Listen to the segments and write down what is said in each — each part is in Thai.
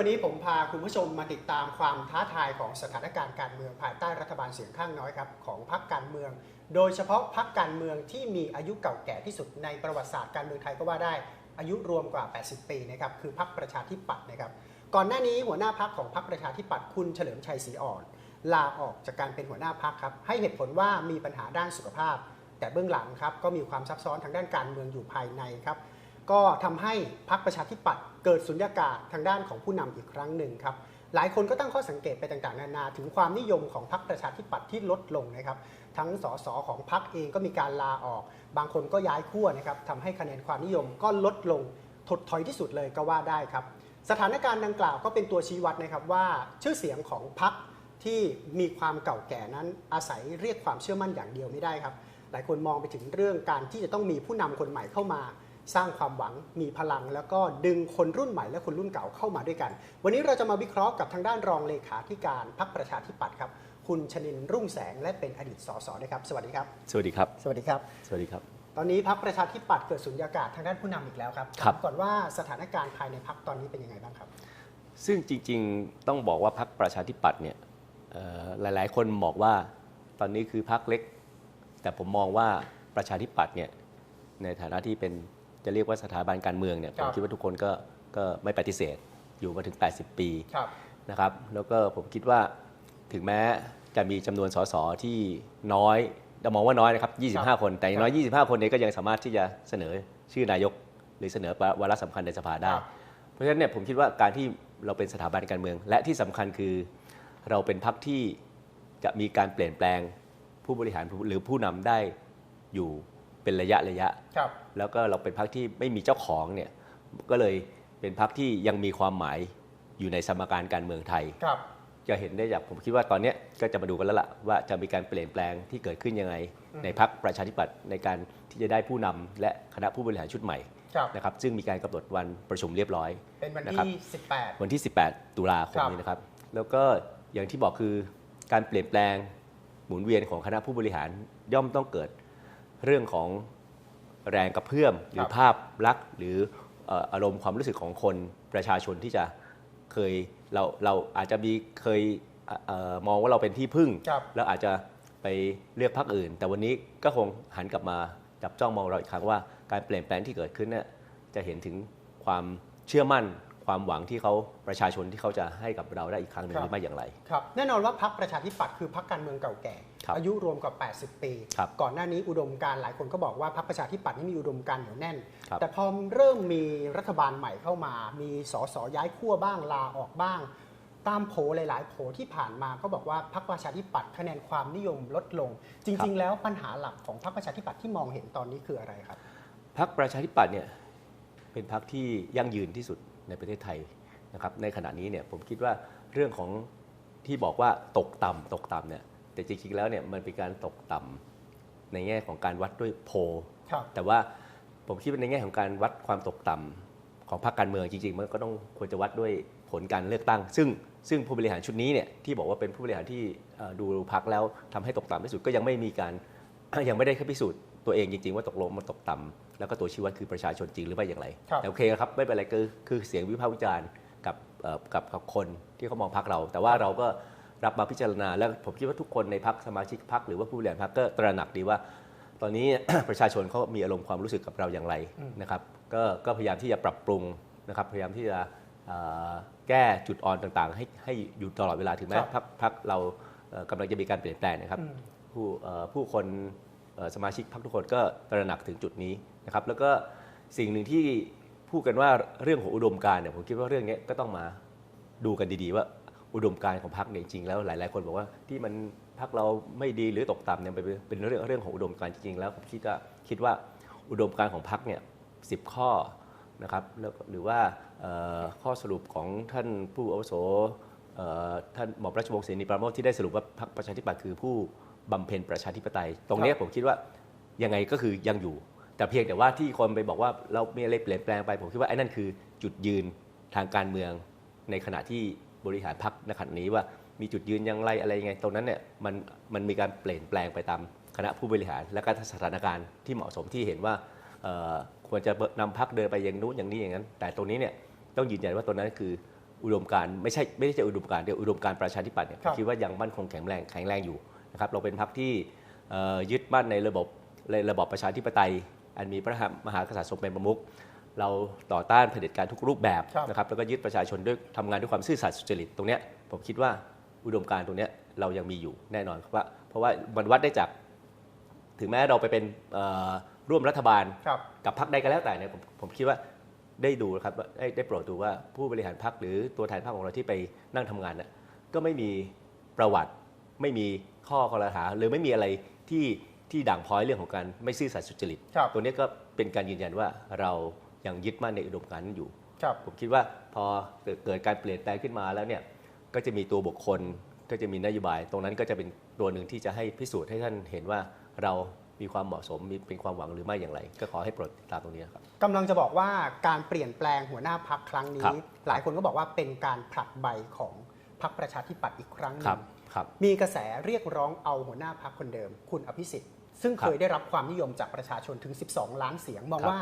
วันนี้ผมพาคุณผู้ชมมาติดตามความท้าทายของสถานการณ์การเมืองภายใต้รัฐบาลเสียงข้างน้อยครับของพรรคการเมือง โดยเฉพาะพรรคการเมืองที่มีอายุเก่าแก่ที่สุดในประวัติศาสตร์การเมืองไทยก็ว่าได้ อายุรวมกว่า 80 ปีนะครับคือพรรคประชาธิปัตย์นะครับ ก่อนหน้านี้หัวหน้าพรรคของพรรคประชาธิปัตย์คุณเฉลิมชัยศรีอ่อน ลาออกจากการเป็นหัวหน้าพรรคครับให้เหตุผลว่ามีปัญหาด้านสุขภาพ แต่เบื้องหลังครับก็มีความซับซ้อนทางด้านการเมืองอยู่ภายในครับ ก็ทำให้พรรคประชาธิปัตย์เกิดสุญญากาศทางด้านของผู้นำอีกครั้งหนึ่งครับหลายคนก็ตั้งข้อสังเกตไปต่างๆ นานา ถึงความนิยมของพรรคประชาธิปัตย์ที่ลดลงนะครับทั้งสสของพรรคเองก็มีการลาออก บางคนก็ย้ายขั้วนะครับทำให้คะแนนความนิยมก็ลดลงถดถอยที่สุดเลยก็ว่าได้ครับ สถานการณ์ดังกล่าวก็เป็นตัวชี้วัดนะครับว่าชื่อเสียงของพรรคที่มีความเก่าแก่นั้นอาศัยเรียกความเชื่อมั่นอย่างเดียวไม่ได้ครับ หลายคนมองไปถึงเรื่องการที่จะต้องมีผู้นำคนใหม่เข้ามา สร้างความหวังมีพลัง แล้วก็ดึงคนรุ่นใหม่และคนรุ่นเก่าเข้ามาด้วยกัน วันนี้เราจะมาวิเคราะห์กับทางด้านรองเลขาธิการพรรคประชาธิปัตย์ครับ คุณชนินทร์รุ่งแสงและเป็นอดีตสสด้วยครับ สวัสดีครับ สวัสดีครับ สวัสดีครับ สวัสดีครับ ตอนนี้พรรคประชาธิปัตย์เกิดสุญญากาศทางด้านผู้นำอีกแล้วครับครับก่อนว่าสถานการณ์ภายในพรรคตอนนี้เป็นยังไงบ้างครับ ซึ่งจริงๆต้องบอกว่าพรรคประชาธิปัตย์เนี่ยเอ่อหลายๆ คนบอกว่าตอนนี้คือพรรคเล็ก แต่ผมมองว่าประชาธิปัตย์เนี่ยในฐานะที่เป็น จะเรียกว่าสถาบันการเมืองเนี่ยคผรับมคิดว่าทุกคนก็ก็ไม่ปฏิเสธอยู่มาถึง 80 ปี ครับ นะครับแล้วก็ผมคิดว่าถึงแม้จะมีจำนวนสสที่น้อยเรามองว่าน้อยนะครับ 25 คน แต่อย่างน้อย 25 คนเนี้ก็ยังสามารถที่จะเสนอชื่อนายก หรือเสนอวาระสำคัญในสภาได้ ครับ เพราะฉะนั้นเนี่ยผมคิดว่าการที่เราเป็นสถาบันการเมือง และที่สำคัญคือเราเป็นพรรคที่จะมีการเปลี่ยนแปลงผู้บริหารหรือผู้นำได้อยู่ เป็นระยะระยะ ครับแล้วก็เราเป็นพรรคที่ไม่มีเจ้าของเนี่ยก็เลยเป็นพรรคที่ยังมีความหมายอยู่ในสมการการเมืองไทย ครับ จะเห็นได้จากผมคิดว่าตอนเนี้ยก็จะมาดูกันแล้วล่ะว่าจะมีการเปลี่ยนแปลงที่เกิดขึ้นยังไงอืมในพรรคประชาธิปัตย์ในการที่จะได้ผู้นำและคณะผู้บริหารชุดใหม่ครับ นะครับซึ่งมีการกำหนดวันประชุมเรียบร้อย เป็นวันนะครับ ที่ 18 วันที่ 18 ตุลาคมครับ นี้นะครับ แล้วก็อย่างที่บอกคือการเปลี่ยนแปลงหมุนเวียนของคณะผู้บริหารย่อมต้องเกิด เรื่องของแรงกระเพื่อม หรือภาพลักษณ์หรือเอ่ออารมณ์ความรู้สึกของคนประชาชนที่จะเคยเราเราอาจจะมีเคยเอ่อเอ่อมองว่าเราเป็นที่พึ่งครับแล้วอาจจะไปเลือกพรรคอื่น แต่วันนี้ก็คงหันกลับมาจับจ้องมองเราอีกครั้งว่าการเปลี่ยนแปลงที่เกิดขึ้นเนี่ยจะเห็นถึงความเชื่อมั่น ความหวังที่เขาประชาชนที่เขาจะให้กับเราได้อีกครั้งหนึ่งครับหรือไม่อย่างไร ครับแน่นอนว่าพรรคประชาธิปัตย์คือพรรคการเมืองเก่าแก่ ครับอายุรวมกว่า 80 ปี ครับก่อนหน้านี้อุดมการณ์หลายคนก็บอกว่าพรรคประชาธิปัตย์นี่มีอุดมการณ์เหนียวแน่น ครับแต่พอเริ่มมีรัฐบาลใหม่เข้ามา มีสสย้ายขั้วบ้างลาออกบ้าง ตามโผล่หลาย ๆ โผล่ที่ผ่านมาก็บอกว่าพรรคประชาธิปัตย์คะแนนความนิยมลดลงจริงๆแล้วปัญหาหลักของพรรคประชาธิปัตย์ที่มองเห็นตอนนี้คืออะไรครับ พรรคประชาธิปัตย์เนี่ยเป็นพรรคที่ยั่งยืนที่สุด ในประเทศไทยนะครับในขณะนี้เนี่ยผมคิดว่าเรื่องของที่บอกว่าตกต่ำตกต่ำเนี่ยแต่จริงๆแล้วเนี่ยมันเป็นการตกต่ำในแง่ของการวัดด้วยโพลครับแต่ว่าผมคิดว่าในแง่ของการวัดความตกต่ำของพรรคการเมืองจริงๆ มันก็ต้องควรจะวัดด้วยผลการเลือกตั้ง ซึ่งซึ่งผู้บริหารชุดนี้เนี่ยที่บอกว่าเป็นผู้บริหารที่เอ่อดูพรรคแล้วทำให้ตกต่ำที่สุดก็ยังไม่มีการยังไม่ได้พิสูจน์ ตัวเองจริง ๆ ว่าตกลงมันตกต่ำแล้วก็ตัวชี้วัดคือประชาชนจริงหรือไม่อย่างไรครับแต่โอเคครับไม่เป็นไรคือคือเสียงวิพากษ์วิจารณ์กับเอ่อกับกับคนที่เขามองพรรคเรา แต่ว่าเราก็รับมาพิจารณา แล้วผมคิดว่าทุกคนในพรรคสมาชิกพรรคหรือว่าผู้บริหารพรรคก็ตระหนักดีว่า ตอนนี้ประชาชนเขามีอารมณ์ความรู้สึกกับเราอย่างไรอืมนะครับก็ก็พยายามที่จะปรับปรุงนะครับพยายามที่จะเอ่อแก้จุดอ่อนต่างๆ ให้ให้อยู่ตลอดเวลาถึงแม้ครับพรรคพรรคเราเอ่อกำลังจะมีการเปลี่ยนแปลงนะครับอืมผู้เอ่อผู้คนเอ่อ สมาชิกพรรคทุกคนก็ตระหนักถึงจุดนี้นะครับแล้วก็สิ่งหนึ่งที่พูดกันว่าเรื่องของอุดมการณ์เนี่ยผมคิดว่าเรื่องนี้ก็ต้องมาดูกันดีๆ ว่าอุดมการณ์ของพรรคเนี่ยจริงๆแล้วหลายๆ คนบอกว่าที่มันพรรคเราไม่ดีหรือตกต่ำเนี่ยเป็นเรื่องเรื่องของอุดมการณ์จริงๆแล้วผมคิดว่าคิดว่าอุดมการณ์ของพรรคเนี่ยสิบข้อนะครับแล้วหรือว่าข้อสรุปของท่านผู้อาวุโสท่านหม่อมราชวงศ์เสนีปราโมทที่ได้สรุปว่าพรรคประชาธิปัตย์คือผู้ บำเพ็ญประชาธิปไตย ตรงเนี้ยผมคิดว่ายังไงก็คือยังอยู่ แต่เพียงแต่ว่าที่คนไปบอกว่าเรามีอะไรเปลี่ยนแปลงไป ผมคิดว่าไอ้นั่นคือจุดยืนทางการเมืองในขณะที่บริหารพรรคในขณะนี้ว่ามีจุดยืนอย่างไรอะไรยังไง ตรงนั้นเนี่ยมันมันมีการเปลี่ยนแปลงไปตามคณะผู้บริหาร และก็สถานการณ์ที่เหมาะสมที่เห็นว่าเอ่อควรจะนำพรรคเดินไปอย่างนู้นอย่างนี้อย่างนั้น แต่ตรงนี้เนี่ยต้องยืนยันว่าตรงนั้นคืออุดมการณ์ไม่ใช่ไม่ได้จะอุดมการณ์เดียวอุดมการณ์ประชาธิปัตย์เนี่ยครับคิดว่ายังมั่นคงแข็งแรงแข็งแรงอยู่ นะครับเราเป็นพรรคที่เอ่อยึดมั่นในระบบในระบอบประชาธิปไตย อันมีพระมหากษัตริย์ทรงเป็นประมุขเราต่อต้านเผด็จการทุกรูปแบบครับนะครับแล้วก็ยึดประชาชนด้วยทำงานด้วยความซื่อสัตย์สุจริตตรงเนี้ยผมคิดว่าอุดมการณ์ตรงเนี้ยเรายังมีอยู่แน่นอนครับว่าเพราะว่ามันวัดได้จากถึงแม้เราไปเป็นเอ่อร่วมรัฐบาลครับกับพรรคใดก็แล้วแต่เนี่ยผมผมคิดว่าได้ดูนะครับว่าได้ได้โปรดดูว่าผู้บริหารพรรคหรือตัวแทนพรรคของเราที่ไปนั่งทำงานน่ะก็ไม่มีประวัติไม่มี ข้อคอรหาหรือไม่มีอะไรที่ที่ด่างพร้อยเรื่องของการไม่ซื่อสัตย์สุจริต ครับ ตัวนี้ก็เป็นการยืนยันว่าเรายังยึดมั่นในอุดมการณ์นั้นอยู่ ครับ ผมคิดว่าพอเกิดเกิดการเปลี่ยนแปลงขึ้นมาแล้วเนี่ยก็จะมีตัวบุคคลก็จะมีนโยบาย ตรงนั้นก็จะเป็นตัวหนึ่งที่จะให้พิสูจน์ให้ท่านเห็นว่าเรามีความเหมาะสมมีเป็นความหวังหรือไม่อย่างไร ก็ขอให้โปรดติดตามตรงนี้นะครับ กำลังจะบอกว่าการเปลี่ยนแปลงหัวหน้าพักครั้งครันี้บหลายคนก็บอกว่าเป็นการผลักใบของพักประชาธิปัตย์อีกครั้งหคนึรับงครับ มีกระแสเรียกร้องเอาหัวหน้าพักคนเดิม คุณอภิสิทธิ์ ซึ่งครับเคยได้รับความนิยมจากประชาชนถึง 12 ล้านเสียงมองครับว่า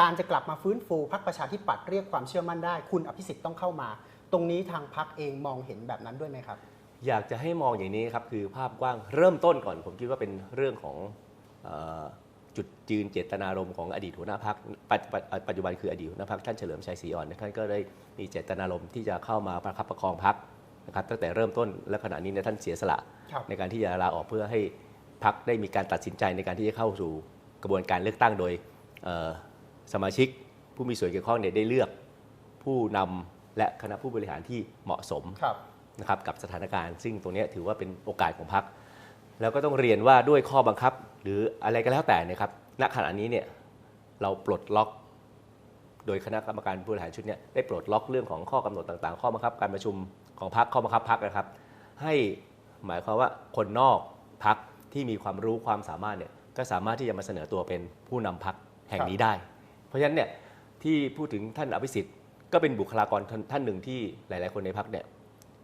การจะกลับมาฟื้นฟูพักประชาธิปัตย์เรียกความเชื่อมั่นได้ คุณอภิสิทธิ์ต้องเข้ามา ตรงนี้ทางพักเองมองเห็นแบบนั้นด้วยไหมครับ อยากจะให้มองอย่างนี้ครับคือภาพกว้างเริ่มต้นก่อน ผมคิดว่าเป็นเรื่องของเออจุดยืนเจตนารมณ์ของอดีตหัวหน้าพักปัจจุบันคืออดีตหัวหน้าพักท่านเฉลิมชัยศรีอ่อนท่านก็ได้มีเจตนารมณ์ที่จะเข้ามาประคับประคองพัก นะครับตั้งแต่เริ่มต้นและขณะนี้เนี่ยท่านเสียสละ ครับ ในการที่จะลาออกเพื่อให้พักได้มีการตัดสินใจในการที่จะเข้าสู่กระบวนการเลือกตั้งโดยเอ่อสมาชิกผู้มีส่วนเกี่ยวข้องเนี่ยได้เลือกผู้นำและคณะผู้บริหารที่เหมาะสม ครับ นะครับกับสถานการณ์ ซึ่งตรงเนี้ยถือว่าเป็นโอกาสของพัก แล้วก็ต้องเรียนว่าด้วยข้อบังคับ หรืออะไรก็แล้วแต่เนะครับณขณะนี้เนี่ยเราปลดล็อก โดยคณะกรรมการผู้บริหารชุดเนี้ยได้ปลดล็อกเรื่องของข้อกำหนดต่างๆ ข้อบังคับการประชุม ของพักข้อบังคับพักนะครับ ให้หมายความว่าคนนอกพักที่มีความรู้ความสามารถเนี่ยก็สามารถที่จะมาเสนอตัวเป็นผู้นำพักแห่งนี้ได้ เพราะฉะนั้นเนี่ยที่พูดถึงท่านอภิสิทธิ์ก็เป็นบุคลากรท่านหนึ่งที่หลาย ๆ คนในพักเนี่ย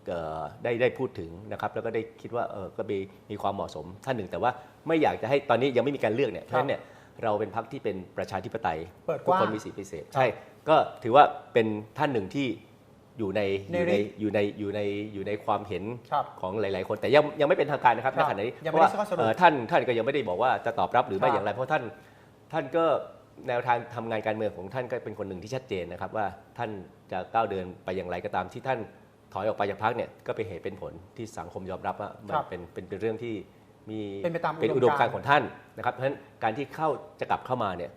เอ่อได้ได้พูดถึงนะครับแล้วก็ได้คิดว่าเออก็มีมีความเหมาะสมท่านหนึ่ง แต่ว่าไม่อยากจะให้ตอนนี้ยังไม่มีการเลือกเนี่ยเพราะฉะนั้นเนี่ยเราเป็นพรรคที่เป็นประชาธิปไตยทุกคนมีสิทธิพิเศษใช่ก็ถือว่าเป็นท่านหนึ่งที่ อยู่ในอในยู่ในฤทธิ์อยู่ในอยู่ในอยู่ในความเห็นครับของหลาย ๆ คนแต่ยังยังไม่เป็นทางการนะครับครัในบขณะนี้ยังเพไม่ราะได้ว่าข้อสรุปเอ่อท่านท่านก็ยังไม่ได้บอกว่าจะตอบรับหรือไม่ครับอย่างไร เพราะท่านท่านก็แนวทางทำงานการเมืองของท่านก็เป็นคนหนึ่งที่ชัดเจนนะครับ ว่าท่านจะก้าวเดินไปอย่างไรก็ตามที่ท่านถอยออกไปจากพักเนี่ยก็เป็นเหตุเป็นผลที่สังคมยอมรับว่ามันครับเป็นเป็นเป็นเรื่องที่มีเป็นไปตามเป็นอุอุดดมมกาการรณ์ณ์ของท่านนะครับเพราะฉะนั้นการที่เข้าจะกลับเข้ามาเนี่ย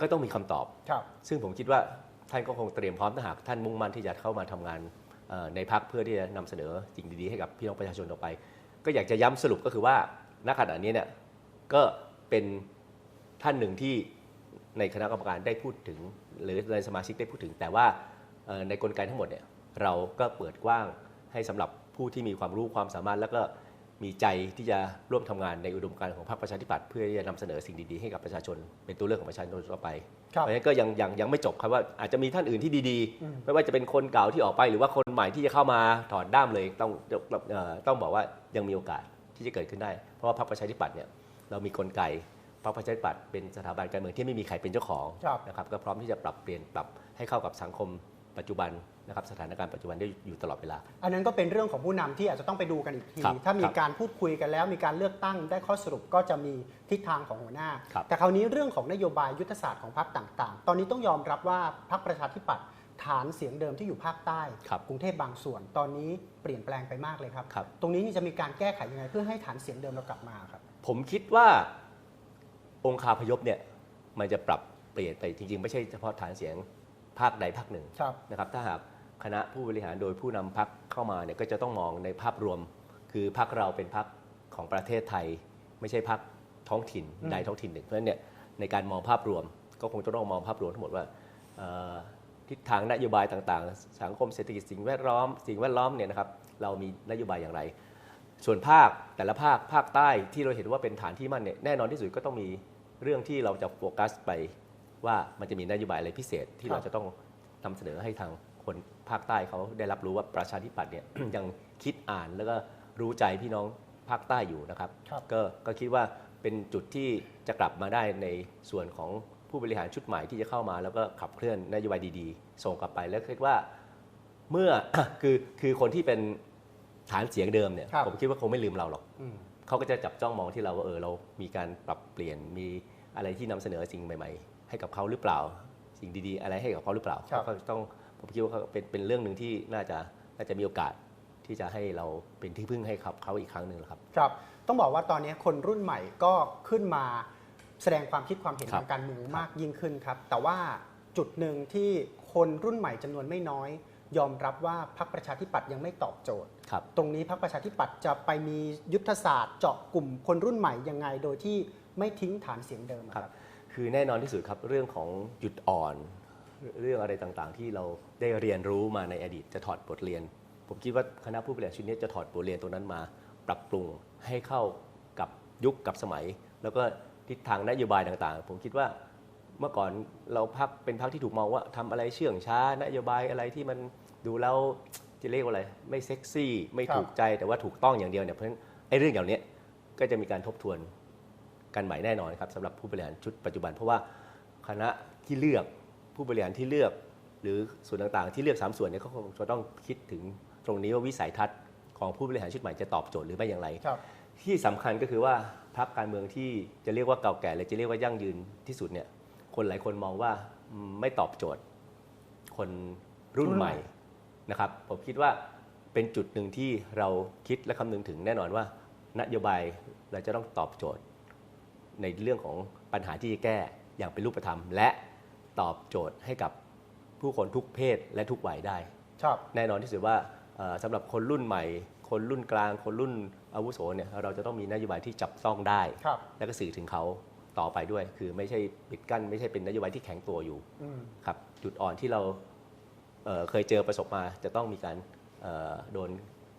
ก็ต้องมีคำตอบครับซึ่งผมคิดว่า ท่านก็คงเตรียมพร้อมถ้าหากท่านมุ่งมั่นที่จะเข้ามาทำงานในพักเพื่อที่จะนำเสนอสิ่งดีๆให้กับพี่น้องประชาชนต่อไป ก็อยากจะย้ำสรุปก็คือว่าณขณะนี้เนี่ยก็เป็นท่านหนึ่งที่ในคณะกรรมการได้พูดถึง หรือในสมาชิกได้พูดถึง แต่ว่าในกลไกทั้งหมดเนี่ยเราก็เปิดกว้างให้สำหรับผู้ที่มีความรู้ความสามารถ แล้วก็มีใจที่จะร่วมทำงานในอุดมการณ์ของพรรคประชาธิปัตย์เพื่อที่จะนำเสนอสิ่งดีๆให้กับประชาชน เป็นตัวเลือกของประชาชนต่อไป เพราะฉะนั้นก็ยังยังยังไม่จบครับว่าอาจจะมีท่านอื่นที่ดีอืมๆไม่ว่าจะเป็นคนเก่าที่ออกไปหรือว่าคนใหม่ที่จะเข้ามาถอดด้ามเลยต้องเอ่อต้องบอกว่ายังมีโอกาสที่จะเกิดขึ้นได้ เพราะว่าพรรคประชาธิปัตย์เนี่ยเรามีกลไกพรรคประชาธิปัตย์เป็นสถาบันการเมืองที่ไม่มีใครเป็นเจ้าของครับนะครับก็พร้อมที่จะปรับเปลี่ยนปรับให้เข้ากับสังคม ปัจจุบันนะครับสถานการณ์ปัจจุบันได้อยู่ตลอดเวลา อันนั้นก็เป็นเรื่องของผู้นำที่อาจจะต้องไปดูกันอีกทีครับถ้ามีครับการพูดคุยกันแล้ว มีการเลือกตั้งได้ข้อสรุปก็จะมีทิศทางของหัวหน้าครับแต่คราวนี้เรื่องของนโยบายยุทธศาสตร์ของพรรคต่างๆ ตอนนี้ต้องยอมรับว่าพรรคประชาธิปัตย์ฐานเสียงเดิมที่อยู่ภาคใต้ครับกรุงเทพบางส่วน ตอนนี้เปลี่ยนแปลงไปมากเลยครับครับตรงนี้นี่จะมีการแก้ไขยังไง เพื่อให้ฐานเสียงเดิมเรากลับมาครับ ผมคิดว่าองคาพยพเนี่ยมันจะปรับเปลี่ยนไปจริง ๆ ไม่ใช่เฉพาะฐานเสียง ภาคใดภาคหนึ่งครับนะครับถ้าหากคณะผู้บริหารโดยผู้นำพักเข้ามาเนี่ยก็จะต้องมองในภาพรวม คือพักเราเป็นพักของประเทศไทย ไม่ใช่พักท้องถิ่นอืมใดท้องถิ่นหนึ่งเพราะฉะนั้นเนี่ยในการมองภาพรวม ก็คงจะต้องมองภาพรวมทั้งหมดว่าเอ่อทิศทางนโยบายต่างๆ สังคมเศรษฐกิจสิ่งแวดล้อม สิ่งแวดล้อมเนี่ยนะครับเรามีนโยบายอย่างไร ส่วนภาคแต่ละภาคภาคใต้ที่เราเห็นว่าเป็นฐานที่มั่นเนี่ยแน่นอนที่สุดก็ต้องมีเรื่องที่เราจะโฟกัสไป ว่ามันจะมีนโยบายอะไรพิเศษที่ครับเราจะต้องนำเสนอให้ทางคนภาคใต้เขาได้รับรู้ว่าประชาธิปัตย์เนี่ยยังคิดอ่านแล้วก็รู้ใจพี่น้องภาคใต้อยู่นะครับครับก็ก็คิดว่าเป็นจุดที่จะกลับมาได้ในส่วนของผู้บริหารชุดใหม่ที่จะเข้ามา แล้วก็ขับเคลื่อนนโยบายดีๆ ส่งกลับไปแล้วคิดว่าเมื่อคือคือคนที่เป็นฐานเสียงเดิมเนี่ยครับผมคิดว่าคงไม่ลืมเราหรอกอืมเขาก็จะจับจ้องมองที่เราว่าเออเรามีการปรับเปลี่ยนมีอะไรที่นำเสนอสิ่งใหม่ ๆ ให้กับเขาหรือเปล่า สิ่งดีๆ อะไรให้กับเขาหรือเปล่าครับเขาก็ต้องผมคิดว่าเขาเป็นเป็นเรื่องหนึ่งที่น่าจะน่าจะมีโอกาสที่จะให้เราเป็นที่พึ่งให้ครับเขาอีกครั้งหนึ่งนะครับครับ ต้องบอกว่าตอนนี้คนรุ่นใหม่ก็ขึ้นมาแสดงความคิดความเห็นครับทางการเมืองมากยิ่งขึ้นครับ แต่ว่าจุดหนึ่งที่คนรุ่นใหม่จำนวนไม่น้อย ยอมรับว่าพรรคประชาธิปัตย์ยังไม่ตอบโจทย์ครับตรงนี้พรรคประชาธิปัตย์จะไปมียุทธศาสตร์เจาะกลุ่มคนรุ่นใหม่ยังไงโดยที่ไม่ทิ้งฐานเสียงเดิมอะครับ คือแน่นอนที่สุดครับเรื่องของจุดอ่อน เรื่องอะไรต่างๆ ที่เราได้เรียนรู้มาในอดีตจะถอดบทเรียน ผมคิดว่าคณะผู้บริหารชุดนี้จะถอดบทเรียนตรงนั้นมา ปรับปรุงให้เข้ากับยุคกับสมัย แล้วก็ทิศทางนโยบายต่างๆ ผมคิดว่าเมื่อก่อนเราพักเป็นพักที่ถูกมองว่าทำอะไรเชื่องช้านโยบายอะไรที่มันดูแล้วจะเรียกว่าอะไรไม่เซ็กซี่ ไม่ถูกใจแต่ว่าถูกต้องอย่างเดียวเนี่ยเพราะฉะนั้นไอ้เรื่องอย่างนี้ก็จะมีการทบทวน กันใหม่แน่นอนครับสำหรับผู้บริหารชุดปัจจุบัน เพราะว่าคณะที่เลือกผู้บริหารที่เลือก หรือส่วนต่างๆ ที่เลือกสามส่วนเนี่ยเขาคงจะต้องคิดถึงตรงนี้ว่าวิสัยทัศน์ของผู้บริหารชุดใหม่จะตอบโจทย์หรือไม่อย่างไร ครับ ที่สำคัญก็คือว่าพรรคการเมืองที่จะเรียกว่าเก่าแก่หรือจะเรียกว่ายั่งยืนที่สุดเนี่ยคนหลายคนมองว่าอืมไม่ตอบโจทย์ คนรุ่นรุ่นใหใหม่ม่นะครับ ผมคิดว่าเป็นจุดหนึ่งที่เราคิดและคำนึงถึงแน่นอนว่านโยบายเราจะต้องตอบโจทย์ ในเรื่องของปัญหาที่จะแก้อย่างเป็นรูปธรรม และตอบโจทย์ให้กับผู้คนทุกเพศและทุกวัยได้ครับแน่นอนที่สุดว่าเอ่อสำหรับคนรุ่นใหม่ คนรุ่นกลาง คนรุ่นอาวุโสเนี่ยเราจะต้องมีนโยบายที่จับต้องได้ ครับ และก็สื่อถึงเขาต่อไปด้วย คือไม่ใช่ปิดกั้น ไม่ใช่เป็นนโยบายที่แข็งตัวอยู่อืม ครับจุดอ่อนที่เราเอ่อเคยเจอประสบมา จะต้องมีการเอ่อโดน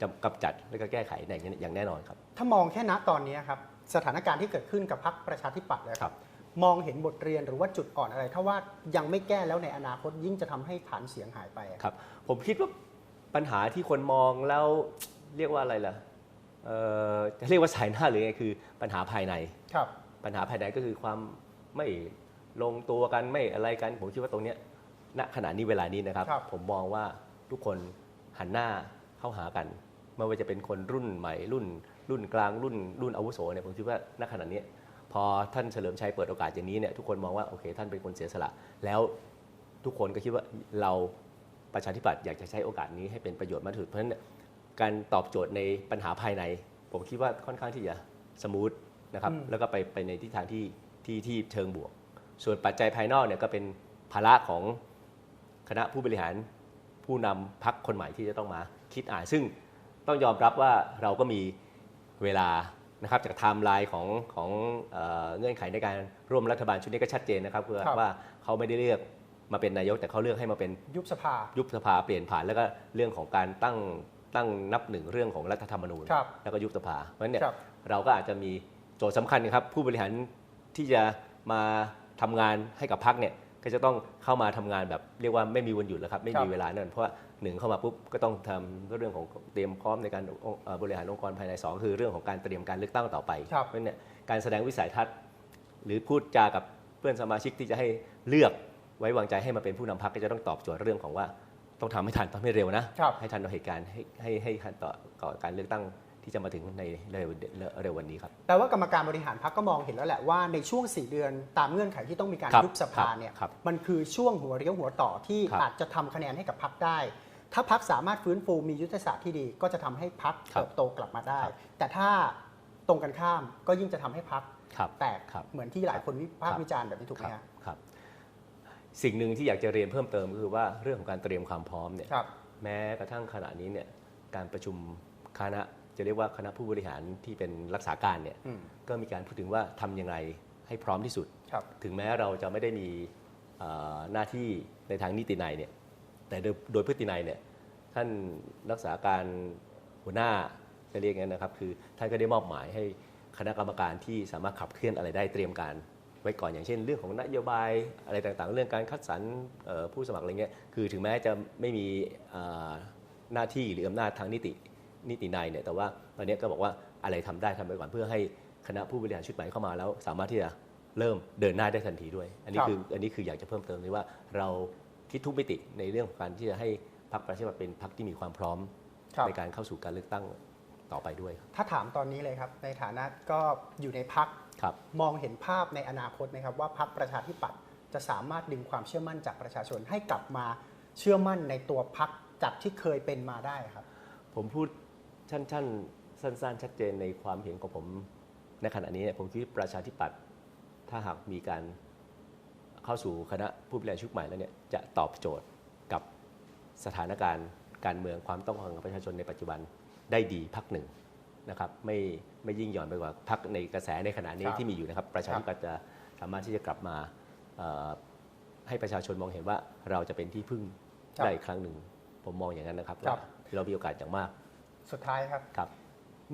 จำกำจัดและก็แก้ไขในอย่างแน่นอนครับ ถ้ามองแค่ณตอนนี้ครับ สถานการณ์ที่เกิดขึ้นกับพรรคประชาธิปัตย์เลยคครัรับบมองเห็นบทเรียนหรือว่าจุดอ่อนอะไร ถ้าว่ายังไม่แก้แล้วในอนาคตยิ่งจะทำให้ฐานเสียงหายไปอะครับ ผมคิดว่าปัญหาที่คนมองแล้วเรียกว่าอะไรล่ะเอ่อจะเรียกว่าสายหน้าหรือไงคือปัญหาภายในครับ ปัญหาภายในก็คือความไม่ลงตัวกันไม่อะไรกัน ผมคิดว่าตรงเนี้ยณขณะนี้เวลานี้นะครับครับผมมองว่าทุกคนหันหน้าเข้าหากันไม่ว่าจะเป็นคนรุ่นใหม่รุ่น รุ่นกลางรุ่นรุ่นอาวุโสเนี่ยผมคิดว่าณขณะเนี้ยพอท่านเฉลิมชัยเปิดโอกาสอย่างนี้เนี่ยทุกคนมองว่าโอเค ท่านเป็นคนเสียสละ แล้วทุกคนก็คิดว่าเราประชาธิปัตย์อยากจะใช้โอกาสนี้ให้เป็นประโยชน์มากที่สุดเพราะฉะนั้นเนี่ยการตอบโจทย์ในปัญหาภายใน ผมคิดว่าค่อนข้างที่จะสมูทนะครับอืมแล้วก็ไปไปในทิศทางที่ที่ที่เชิงบวก ส่วนปัจจัยภายนอกเนี่ยก็เป็นภาระของคณะผู้บริหารผู้นำพักคนใหม่ที่จะต้องมาคิดอ่านซึ่งต้องยอมรับว่าเราก็มี เวลานะครับจากไทม์ไลน์ของของเอ่อเงื่อนไขในการร่วมรัฐบาลชุดนี้ก็ชัดเจนนะครับคือครับ ว่าเขาไม่ได้เลือกมาเป็นนายก แต่เขาเลือกให้มาเป็นยุบสภายุบสภาเปลี่ยนผ่านแล้วก็เรื่องของการตั้งตั้งนับหนึ่งเรื่องของรัฐธรรมนูญ ครับ แล้วก็ยุบสภาเพราะฉะนั้นเนี่ยครับ เราก็อาจจะมีโจทย์สำคัญนะครับผู้บริหารที่จะมาทำงานให้กับพักเนี่ยก็จะต้องเข้ามาทำงานแบบเรียกว่าไม่มีวันหยุดแล้วครับไม่ครัมีบเวลานั่นเพราะว่า หนึ่งเข้ามาปุ๊บก็ต้องทำเรื่องของเตรียมพร้อมในการเอ่อบริหารองค์กรภายในสองคือเรื่องของการเตรียมการเลือกตั้งต่อไปครับเพราะฉะนั้นเนี่ยการแสดงวิสัยทัศน์ หรือพูดจากับเพื่อนสมาชิกที่จะให้เลือกไว้วางใจให้มาเป็นผู้นำพักก็จะต้องตอบโจทย์เรื่องของว่าต้องทำให้ทันทำให้เร็วนะครับให้ทันต่อเหตุการณ์ให้ให้ให้ทันต่อก่อการเลือกตั้งที่จะมาถึงในเร็วเร็ววันนี้ครับแปลว่ากรรมการบริหารพรรคก็มองเห็นแล้วแหละว่าในช่วง 4 เดือนตามเงื่อนไขที่ต้องมีการครับยุบสภาเนี่ยครับมันคือช่วงหัวเรียวหัวต่อที่ครับอาจจะทำคะแนนให้กับพรรคได้ ถ้าพรรคสามารถฟื้นฟูมียุทธศาสตร์ที่ดี ก็จะทำให้พรรคครับเติบโตกลับมาได้ครับแต่ถ้าตรงกันข้ามก็ยิ่งจะทำให้พรรคครับแตกครับเหมือนที่หลายคนวิพากครัษ์บวิจารณ์แบบนี้ถูกไหมครับฮะครับ สิ่งหนึ่งที่อยากจะเรียนเพิ่มเติมก็คือว่าเรื่องของการเตรียมความพร้อมเนี่ยครับแม้กระทั่งขณะนี้เนี่ยการประชุมคณะจะเรียกว่าคณะผู้บริหารที่เป็นรักษาการเนี่ยอืมก็มีการพูดถึงว่าทำยังไงให้พร้อมที่สุดครับถึงแม้เราจะไม่ได้มีเอ่อหน้าที่ในทางนิตินัยเนี่ย แต่โดยพฤตินัยเนี่ยท่านรักษาการหัวหน้าจะเรียกงั้นนะครับ คือท่านก็ได้มอบหมายให้คณะกรรมการที่สามารถขับเคลื่อนอะไรได้เตรียมการไว้ก่อนอย่างเช่น เรื่องของนโยบายอะไรต่างๆ เรื่องการคัดสรรผู้สมัครอะไรเงี้ยคือถึงแม้จะไม่มีหน้าที่หรืออำนาจทางนิตินิตินัยเนี่ยแต่ว่าตอนนี้ก็บอกว่าอะไรทำได้ทำไปก่อนเพื่อให้คณะผู้บริหารชุดใหม่เข้ามาแล้ว สามารถที่จะเริ่มเดินหน้าได้ทันทีด้วย อันนี้คืออันนี้คืออยากจะเพิ่มเติมเลยว่าเรา คิดทุกมิติในเรื่องของการที่จะให้พรรคประชาธิปัตย์เป็นพรรคที่มีความพร้อมครับในการเข้าสู่การเลือกตั้งต่อไปด้วยครับถ้าถามตอนนี้เลยครับ ในฐานะก็อยู่ในพักครับมองเห็นภาพในอนาคตไหมครับว่าพักประชาธิปัตย์จะสามารถดึงความเชื่อมั่นจากประชาชนให้กลับมาเชื่อมั่นในตัวพักจากที่เคยเป็นมาได้ครับ ผมพูดชั้นๆ สั้น ๆ ชัดเจนในความเห็นของผมในขณะนี้เนี่ยผมคิดว่าประชาธิปัตย์ถ้าหากมีการ เข้าสู่คณะผู้บริหารชุดใหม่แล้วเนี่ยจะตอบโจทย์กับสถานการณ์การเมืองความต้องการของประชาชนในปัจจุบันได้ดีพักหนึ่งนะครับไม่ไม่ยิ่งหย่อนไปกว่าพักในกระแสในขณะนี้ครับที่มีอยู่นะครับ ประชาธิปัตย์จะสามารถที่จะกลับมาเอ่อให้ประชาชนมองเห็นว่าเราจะเป็นที่พึ่งครับได้อีกครั้งหนึ่ง ผมมองอย่างนั้นนะครับครัว่าบเรามีโอกาสอย่างมากสุดท้ายครับ ครับ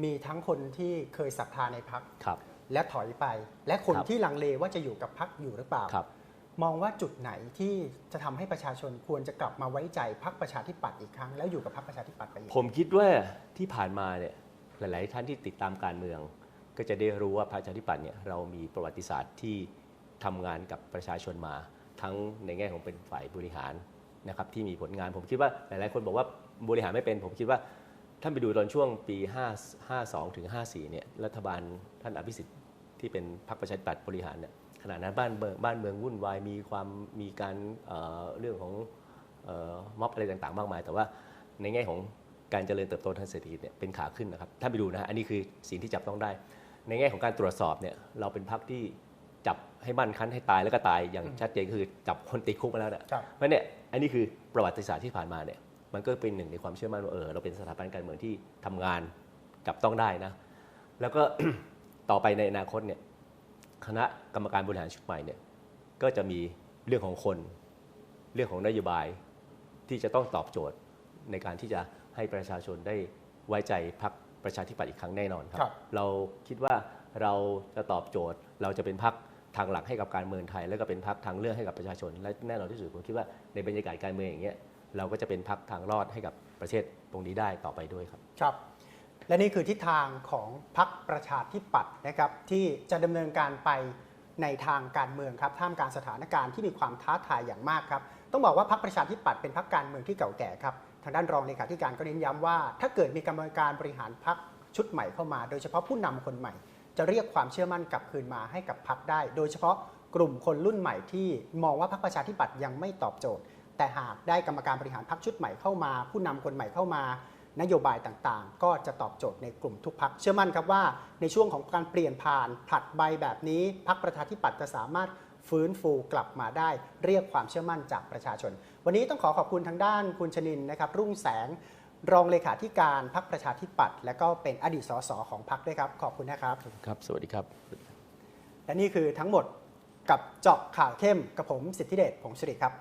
มีทั้งคนที่เคยศรัทธาในพักครับ และถอยไป และคนครับ ที่ลังเลว่าจะอยู่กับพักอยู่หรือเปล่า ครับ มองว่าจุดไหนที่จะทำให้ประชาชนควรจะกลับมาไว้ใจพักประชาธิปัตย์อีกครั้ง แล้วอยู่กับพักประชาธิปัตย์ไปอีกผมคิดว่าที่ผ่านมาเนี่ยหลาย ๆ ท่านที่ติดตามการเมือง ก็จะได้รู้ว่าประชาธิปัตย์เนี่ยเรามีประวัติศาสตร์ที่ทำงานกับประชาชนมา ทั้งในแง่ของเป็นฝ่ายบริหารนะครับที่มีผลงาน ผมคิดว่าหลาย ๆ คนบอกว่าบริหารไม่เป็น ผมคิดว่าท่านไปดูตอนช่วงปี 5 52ถึง54เนี่ยรัฐบาลท่านอภิสิทธิ์ที่เป็นพรรคประชาธิปัตย์บริหารเนี่ย ขณะนั้นบ้านเมืองบ้านเมืองวุ่นวายมีความมีการเอ่อเรื่องของเอ่อม็อบอะไรต่างๆ มากมาย แต่ว่าในแง่ของการเจริญเติบโตทางเศรษฐกิจเนี่ยเป็นขาขึ้นนะครับถ้าไปดูนะฮะอันนี้คือสิ่งที่จับต้องได้ ในแง่ของการตรวจสอบเนี่ยเราเป็นพรรคที่จับให้มั่นคั้นให้ตายแล้วก็ตายอย่างชัดเจนก็คือจับคนติดคุกมาแล้วเนี่ยครับ เพราะเนี่ยอันนี้คือประวัติศาสตร์ที่ผ่านมาเนี่ยมันก็เป็นหนึ่งในความเชื่อมั่นว่าเออเราเป็นสถาบันการเมืองที่ทำงานจับต้องได้นะ แล้วก็ ต่อไปในอนาคตเนี่ย คณะกรรมการบริหารชุดใหม่เนี่ยก็จะมีเรื่องของคน เรื่องของนโยบายที่จะต้องตอบโจทย์ในการที่จะให้ประชาชนได้ไว้ใจพรรคประชาธิปัตย์อีกครั้งแน่นอนครัครับเราคิดว่าเราจะตอบโจทย์ เราจะเป็นพรรคทางหลักให้กับการเมืองไทย แล้วก็เป็นพรรคทางเลือกให้กับประชาชน และแน่นอนที่สุดผมคิดว่าในบรรยากาศการเมืองอย่างเงี้ยเราก็จะเป็นพรรคทางรอดให้กับประเทศตรงนี้ได้ต่อไปด้วยครับ ครับ และนี่คือทิศทางของพรรคประชาธิปัตย์นะครับที่จะดำเนินการไปในทางการเมืองครับท่ามกลางสถานการณ์ที่มีความท้าทายอย่างมากครับต้องบอกว่าพรรคประชาธิปัตย์เป็นพรรคการเมืองที่เก่าแก่ครับทางด้านรองเลขาธิการก็เน้นย้ำว่า ถ้าเกิดมีกรรมการบริหารพรรคชุดใหม่เข้ามา โดยเฉพาะผู้นำคนใหม่ จะเรียกความเชื่อมั่นกลับคืนมาให้กับพรรคได้ โดยเฉพาะกลุ่มคนรุ่นใหม่ที่มองว่าพรรคประชาธิปัตย์ยังไม่ตอบโจทย์ แต่หากได้กรรมการบริหารพรรคชุดใหม่เข้ามา ผู้นำคนใหม่เข้ามา นโยบายต่างๆ ก็จะตอบโจทย์ในกลุ่มทุกพักเชื่อมั่นครับว่า ในช่วงของการเปลี่ยนผ่านผลัดใบแบบนี้พักประชาธิปัตย์จะสามารถฟื้นฟูกลับมาได้เรียกความเชื่อมั่นจากประชาชน วันนี้ต้องขอขอบคุณทางด้านคุณชนินนะครับ รุ่งแสงรองเลขาธิการพักประชาธิปัตย์และก็เป็นอดีตสสของพักด้วยครับขอบคุณนะครับครับ สวัสดีครับ และนี่คือทั้งหมดกับเจาะข่าวเข้มกับผมสิทธิเดชผงศิริครับ